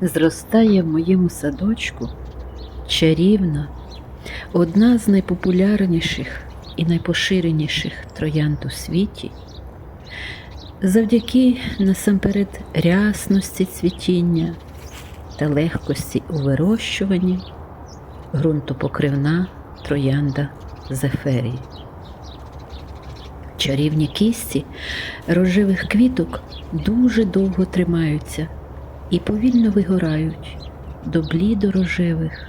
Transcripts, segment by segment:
Зростає в моєму садочку чарівна, одна з найпопулярніших і найпоширеніших троянд у світі. Завдяки насамперед рясності цвітіння та легкості у вирощуванні ґрунтопокривна троянда зеферії. Чарівні кісті рожевих квіток дуже довго тримаються і повільно вигорають до блідо-рожевих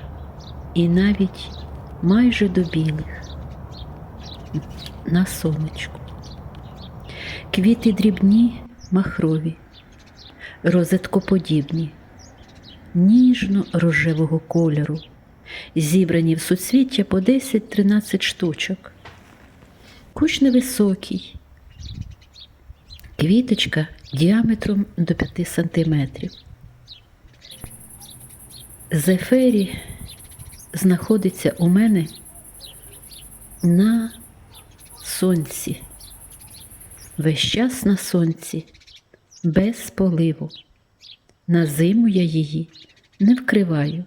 і навіть майже до білих на сонечку. Квіти дрібні, махрові, розеткоподібні, ніжно-рожевого кольору, зібрані в суцвіття по 10-13 штучок. Кущ невисокий, квіточка діаметром до 5 сантиметрів. Зефері знаходиться у мене на сонці, весь час на сонці, без поливу. На зиму я її не вкриваю.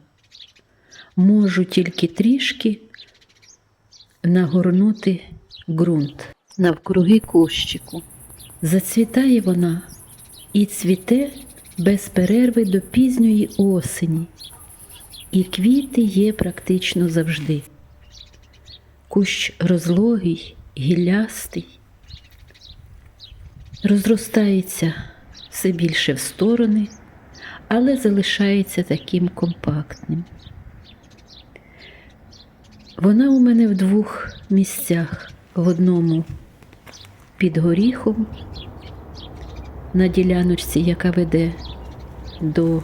Можу тільки трішки нагорнути ґрунт навкруги кущику. Зацвітає вона і цвіте без перерви до пізньої осені, і квіти є практично завжди. Кущ розлогий, гіллястий, розростається все більше в сторони, але залишається таким компактним. Вона у мене в двох місцях. В одному під горіхом на діляночці, яка веде до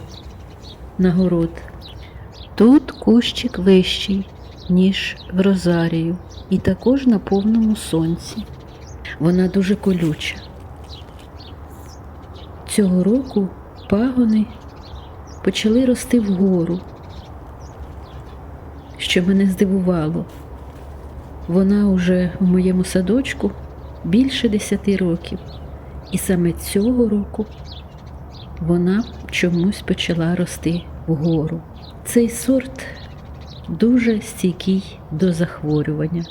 нагород. Тут кущик вищий, ніж в розарію, і також на повному сонці. Вона дуже колюча. Цього року пагони почали рости вгору, що мене здивувало. Вона уже в моєму садочку більше десяти років, і саме цього року вона чомусь почала рости вгору. Цей сорт дуже стійкий до захворювання.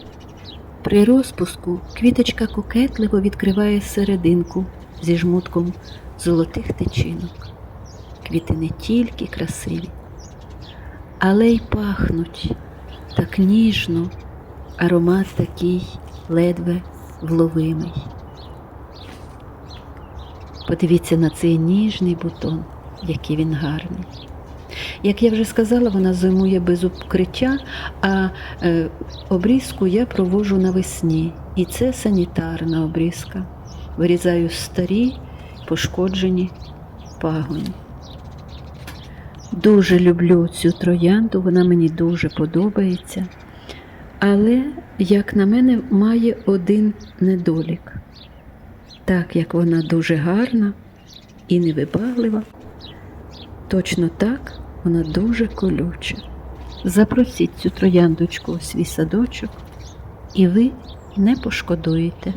При розпуску квіточка кокетливо відкриває серединку зі жмутком золотих тичинок. Квіти не тільки красиві, але й пахнуть так ніжно аромат такий ледве вловимий. Подивіться на цей ніжний бутон, який він гарний. Як я вже сказала, вона зимує без укриття, а е, обрізку я провожу навесні. І це санітарна обрізка. Вирізаю старі пошкоджені пагони. Дуже люблю цю троянду, вона мені дуже подобається. Але, як на мене, має один недолік. Так як вона дуже гарна і невибаглива, точно так вона дуже колюча. Запросіть цю трояндочку у свій садочок, і ви не пошкодуєте.